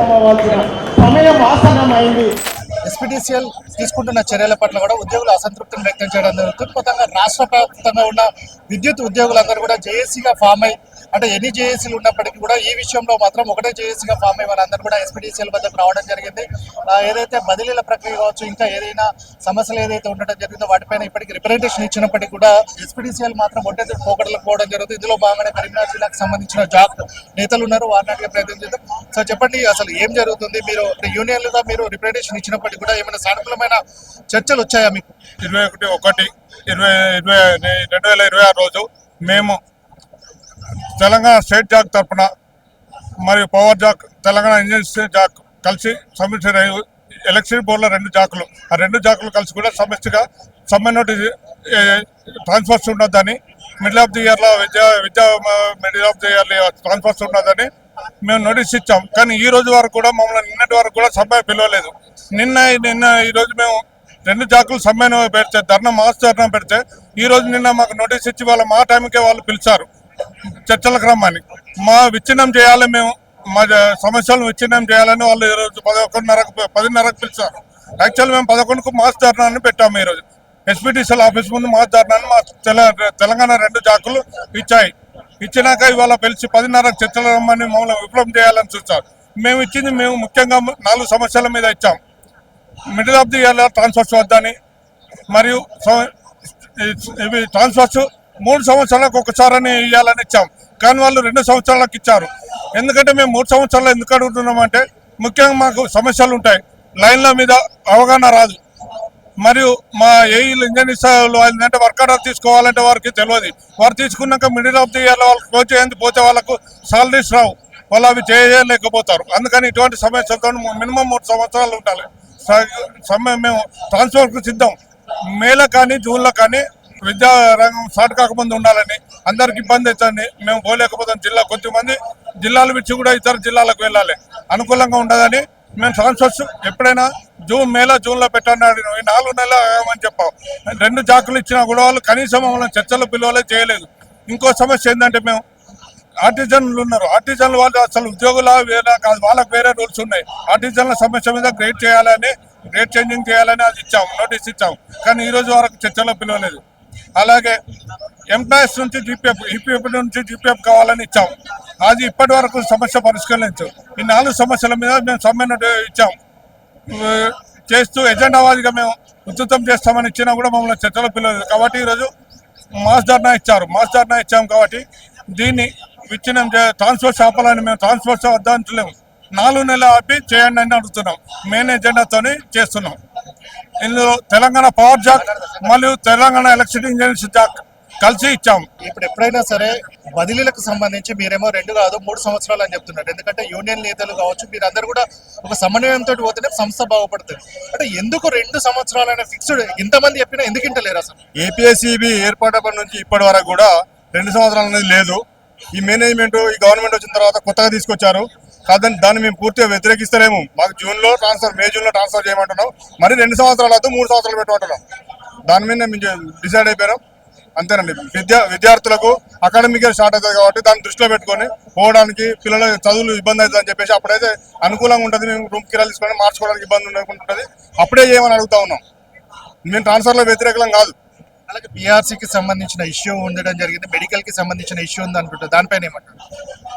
సిద్ధమవ్వాల్సిన సమయం ఆసన్నమైంది. ఎస్పీడీసీఎల్ తీసుకుంటున్న చర్యల పట్ల కూడా ఉద్యోగులు అసంతృప్తిని వ్యక్తం చేయడం జరుగుతుంది. మొత్తంగా రాష్ట్ర వ్యాప్తంగా ఉన్న విద్యుత్ ఉద్యోగులందరూ కూడా జేఏసీగా ఫామ్ అయి అంటే ఎన్ని జేఏసీలు ఉన్నప్పటికీ కూడా ఈ విషయంలో మాత్రం ఒకటే జేఏసీగా ఫామ్ అయ్యి వాళ్ళందరూ కూడా ఎస్పీడీసీఎల్ వద్దకు రావడం జరిగింది. ఏదైతే బదిలీల ప్రక్రియ కావచ్చు ఇంకా ఏదైనా సమస్యలు ఏదైతే ఉండడం జరిగిందో వాటిపైన ఇప్పటికి రిప్రజెంటేషన్ ఇచ్చినప్పటికీ కూడా ఎస్పీడీసీఎల్ మాత్రం ఒకటే పోకడలకు పోవడం జరుగుతుంది. ఇందులో భాగంగానే కరీంనగర్ జిల్లాకు సంబంధించిన జాక్ నేతలు ఉన్నారు వారిని అడిగే ప్రయత్నం చేద్దాం. సో చెప్పండి అసలు ఏం జరుగుతుంది? మీరు యూనియన్లుగా మీరు రిప్రజెంటేషన్ ఇచ్చినప్పటికీ కూడా ఏమైనా సానుకూలమైన చర్చలు వచ్చాయా మీకు? ఇరవై ఒకటి ఒకటి ఇరవై ఇరవై రెండు వేల ఇరవై ఆరు రోజు మేము తెలంగాణ స్టేట్ జాక్ తరఫున మరియు power JAC Telangana engineers JAC కలిసి సమిష్టి రై- బోర్డులో రెండు జాకులు. ఆ రెండు జాకులు కలిసి కూడా సమిష్టిగా సమ్మె నోటీస్ ట్రాన్స్ఫర్స్ ఉండొద్దని మిడిల్ ఆఫ్ ది ఇయర్లో విద్యా విద్యా మిడిల్ ఆఫ్ ది ఇయర్లో ట్రాన్స్ఫర్స్ ఉండొద్దని మేము నోటీస్ ఇచ్చాం. కానీ ఈ రోజు వరకు కూడా మమ్మల్ని నిన్నటి వరకు కూడా సమ్మె పిలవలేదు. నిన్న నిన్న ఈరోజు మేము రెండు జాకులు సమ్మెను పెడితే ధర్నా మాస్ ధర్నా పెడితే ఈ రోజు నిన్న మాకు నోటీస్ ఇచ్చి వాళ్ళ మా టైంకే వాళ్ళు పిలిచారు. చర్చలకు రమ్మని. మా విచ్ఛిన్నం చేయాలి మేము. మా సమస్యలను విచ్ఛిన్నం చేయాలని వాళ్ళు ఈరోజు పదకొండున్నరకు పదిన్నరకు పిలిచారు. యాక్చువల్ మేము పదకొండుకు మాస్ ధర్నాన్ని పెట్టాము ఈరోజు ఎస్పీటీసీల ఆఫీస్ ముందు మాస్ ధర్నాన్ని మా తెలంగాణ రెండు జాకులు ఇచ్చాయి. ఇచ్చినాక ఇవాళ పిలిచి పదిన్నరకు చర్చలు రమ్మని మమ్మల్ని విప్లవం చేయాలని చూస్తారు. మేము ఇచ్చింది మేము ముఖ్యంగా నాలుగు సమస్యల మీద ఇచ్చాం. మిడిల్ ఆఫ్ ది ఇయర్లో ట్రాన్స్ఫర్స్ వద్దని మరియు ఇవి ట్రాన్స్ఫర్స్ మూడు సంవత్సరాలకు ఒకసారని ఇవ్వాలని ఇచ్చాం. కానీ వాళ్ళు రెండు సంవత్సరాలకు ఇచ్చారు. ఎందుకంటే మేము మూడు సంవత్సరాలు ఎందుకు అడుగుతున్నామంటే ముఖ్యంగా మాకు సమస్యలు ఉంటాయి. లైన్ల మీద అవగాహన రాదు. మరియు మా ఏఈలు ఇంజనీర్స్ ఏంటంటే వర్క్ ఆర్డర్ తీసుకోవాలంటే వారికి తెలియదు. వారు తీసుకున్నాక మిడిల్ ఆఫ్ ది ఇయర్లో వాళ్ళకి క్లోజ్ చేయండి పోతే వాళ్ళకు సాలరీస్ రావు. వాళ్ళు అవి చేయలేకపోతారు. అందుకని ఇటువంటి సమస్యలతో మినిమం మూడు సంవత్సరాలు ఉండాలి. సమయం సమ్మె మేము ట్రాన్స్ఫర్కు సిద్ధం. మేలో కానీ జూన్లో కానీ విద్యా రంగం సాటు కాకముందు ఉండాలని అందరికి ఇబ్బంది అవుతుంది. మేము పోలేకపోతాం. జిల్లా కొంతమంది జిల్లాల విచ్చి కూడా ఇతర జిల్లాలకు వెళ్ళాలి. అనుకూలంగా ఉండదని మేము ట్రాన్స్ఫర్స్ ఎప్పుడైనా జూన్ మేలో జూన్లో పెట్టండి ఈ నాలుగు నెలలు ఆగామని చెప్పాం. రెండు జాకులు ఇచ్చినా కూడా వాళ్ళు కనీసం మమ్మల్ని చర్చలు పిలువలే చేయలేదు. ఇంకో సమస్య ఏంటంటే మేము ఆర్టిజన్లు ఉన్నారు. ఆర్టిజన్లు వాళ్ళు అసలు ఉద్యోగుల వేరే కాదు వాళ్ళకి వేరే రూల్స్ ఉన్నాయి. ఆర్టిజన్ల సమస్య మీద గ్రేట్ చేయాలని గ్రేట్ చేంజింగ్ చేయాలని అది ఇచ్చాం నోటీస్ ఇచ్చాం. కానీ ఈ రోజు వరకు చర్చలో పిలవలేదు. అలాగే ఎంప్లాయీస్ నుంచి జీపీఎఫ్ ఈపీఎఫ్ నుంచి జీపీఎఫ్ కావాలని ఇచ్చాం. అది ఇప్పటి వరకు సమస్య పరిష్కరించు. ఈ నాలుగు సమస్యల మీద మేము సమ్మెను ఇచ్చాం. చేస్తూ ఎజెండావాదిగా మేము ఉచితం చేస్తామని ఇచ్చినా కూడా మమ్మల్ని చర్చలో పిలవలేదు. కాబట్టి ఈరోజు మాస్ ధర్నా ఇచ్చారు. మాస్ ధర్నా ఇచ్చాం కాబట్టి దీన్ని విచ్ఛిన్నం చే ట్రాన్స్ఫర్స్ ఆపాలని మేము ట్రాన్స్ఫర్స్ వద్దంటలేము నాలుగు నెలలు ఆపి చేయండి అని అడుగుతున్నాం. మెయిన్ ఎజెండాతోని చేస్తున్నాం. ఇందులో తెలంగాణ పవర్ జాక్ మరియు తెలంగాణ ఎలక్ట్రిసిటీ ఇంజనీర్స్ జాక్ కలిసి ఇచ్చాం ఇప్పుడు ఎప్పుడైనా సరే బదిలీలకు సంబంధించి మీరేమో రెండు కాదు మూడు సంవత్సరాలు అని చెప్తున్నారు. ఎందుకంటే యూనియన్ నేతలు కావచ్చు మీరందరూ కూడా ఒక సమన్వయంతో పోతేనే సంస్థ బాగుపడుతుంది. అంటే ఎందుకు రెండు సంవత్సరాలైన ఫిక్స్డ్ ఇంతమంది చెప్పినా ఎందుకు ఇంటలేరు అసలు? ఏపీఎస్సీబీ ఏర్పాటప్పటి నుంచి ఇప్పటి వరకు కూడా రెండు సంవత్సరాలు అనేది లేదు. ఈ మేనేజ్మెంట్ ఈ గవర్నమెంట్ వచ్చిన తర్వాత కొత్తగా తీసుకొచ్చారు. కాదని దాన్ని మేము పూర్తిగా వ్యతిరేకిస్తలేము. మాకు జూన్లో ట్రాన్స్ఫర్ మే జూన్లో ట్రాన్స్ఫర్ చేయమంటున్నాం. మరి రెండు సంవత్సరాలు వద్దు మూడు సంవత్సరాలు పెట్టమంటున్నాం. దాని మీద మేము డిసైడ్ అయిపోయినాం. అంతేనండి. విద్యా విద్యార్థులకు అకాడమిక్ ఇయర్ స్టార్ట్ అవుతుంది కాబట్టి దాన్ని దృష్టిలో పెట్టుకొని పోవడానికి పిల్లల చదువులు ఇబ్బంది అవుతుంది అని చెప్పేసి అప్పుడైతే అనుకూలంగా ఉంటుంది. మేము రూమ్ కిరాలు తీసుకొని మార్చుకోవడానికి ఇబ్బంది ఉండకుండా అప్పుడే చేయమని అడుగుతా ఉన్నాం? మేము ట్రాన్స్ఫర్లో వ్యతిరేకం కాదు. అలాగే బీఆర్సీకి సంబంధించిన ఇష్యూ ఉండడం జరిగింది మెడికల్కి సంబంధించిన ఇష్యూ ఉంది అనుకుంటారు దానిపైన ఏమంటారు?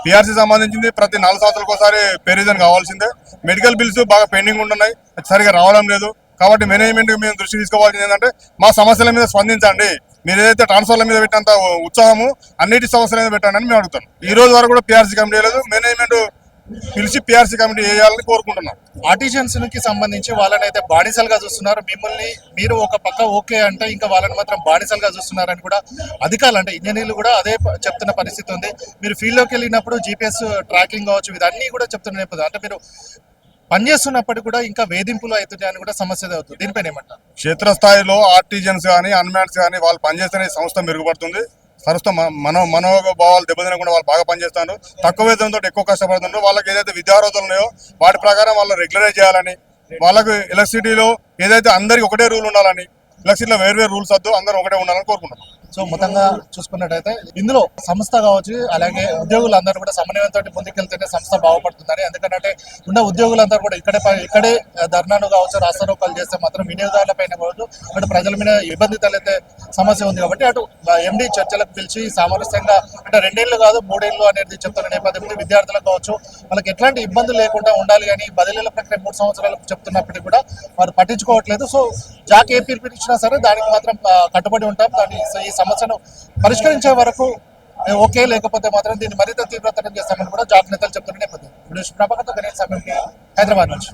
పిఆర్సీ సంబంధించింది ప్రతి నాలుగు సంవత్సరాలకు ఒకసారి పెరిగిదని కావాల్సిందే. మెడికల్ బిల్స్ బాగా పెండింగ్ ఉంటున్నాయి. సరిగా రావడం లేదు. కాబట్టి మేనేజ్మెంట్ మేము దృష్టి తీసుకోవాల్సింది ఏంటంటే మా సమస్యల మీద స్పందించండి. మీరు ఏదైతే ట్రాన్స్ఫర్ల మీద పెట్టినంత ఉత్సాహము అన్నిటి సమస్యల మీద పెట్టండి అని మేము అడుగుతాం ఈ రోజు వరకు కూడా పిఆర్సీ కమిటీ లేదు. మేనేజ్మెంట్ పిలిచి పిఆర్సీ కమిటీ వేయాలని కోరుకుంటున్నాం. ఆర్టిజన్స్కి సంబంధించి వాళ్ళని అయితే బానిసలుగా చూస్తున్నారు. మిమ్మల్ని మీరు ఒక పక్క ఓకే అంటే ఇంకా వాళ్ళని మాత్రం బానిసలుగా చూస్తున్నారని కూడా అధికారులు అంటే ఇంజనీర్లు కూడా అదే చెప్తున్న పరిస్థితి ఉంది. మీరు ఫీల్డ్లోకి లోకి వెళ్ళినప్పుడు జీపీఎస్ ట్రాకింగ్ కావచ్చు ఇదన్నీ కూడా చెప్తున్న నేపథ్యం. అంటే మీరు పనిచేస్తున్నప్పటికీ కూడా ఇంకా వేధింపులు అవుతున్నాయి అని కూడా సమస్య అవుతుంది. దీనిపైన ఏమంటారు? క్షేత్రస్థాయిలో ఆర్టిజన్స్ కానీ అన్మ్యాన్స్ కానీ వాళ్ళు పనిచేస్తున్న సంస్థ మెరుగుపడుతుంది. ప్రస్తుత మన మనో మనోభావాలు దెబ్బతినకుండా వాళ్ళు బాగా పనిచేస్తారు తక్కువ వేతనంతో ఎక్కువ కష్టపడుతున్నారు. వాళ్ళకి ఏదైతే విద్యార్హతలు ఉన్నాయో వాటి ప్రకారం వాళ్ళు రెగ్యులరైజ్ చేయాలని వాళ్ళకు ఎలక్ట్రిసిటీలో ఏదైతే అందరికి ఒకటే రూల్ ఉండాలని ఎలక్ట్రిసిటీలో వేరు వేరు రూల్స్ వద్దు అందరూ ఒకటే ఉండాలని కోరుకుంటున్నాం. సో మొత్తంగా చూసుకున్నట్టయితే ఇందులో సంస్థ కావచ్చు అలాగే ఉద్యోగులందరూ కూడా సమన్వయంతో ముందుకెళ్తేనే సంస్థ బాగుపడుతుందని. ఎందుకంటే ఉన్న ఉద్యోగులందరూ కూడా ఇక్కడే ఇక్కడే ధర్నాలు కావచ్చు రాస్తారోకాలు చేస్తే మాత్రం వినియోగదారుల పైన కావచ్చు అటు ప్రజల మీద ఇబ్బంది తలెత్తే సమస్య ఉంది కాబట్టి అటు ఎండి చర్చలకు పిలిచి సామరస్యంగా అంటే రెండేళ్ళు కాదు మూడేళ్ళు అనేది చెప్తున్న నేపథ్యంలో విద్యార్థులకు కావచ్చు వాళ్ళకి ఎట్లాంటి ఇబ్బందులు లేకుండా ఉండాలి అని బదిలీల ప్రక్రియ మూడు సంవత్సరాలకు చెప్తున్నప్పటికీ కూడా వారు పట్టించుకోవట్లేదు. సో జాక్ ఏ పిలిపించినా సరే దానికి మాత్రం కట్టుబడి ఉంటాం. దాని ఈ సమస్యను పరిష్కరించే వరకు ఏ, ఓకే లేకపోతే మాత్రం దీన్ని మరింత తీవ్రతరం చేస్తామని కూడా జాక్ నేతలు చెప్తున్న నేపథ్యం. ప్రభాకర్ గణేష్ సమయంకి హైదరాబాద్ నుంచి.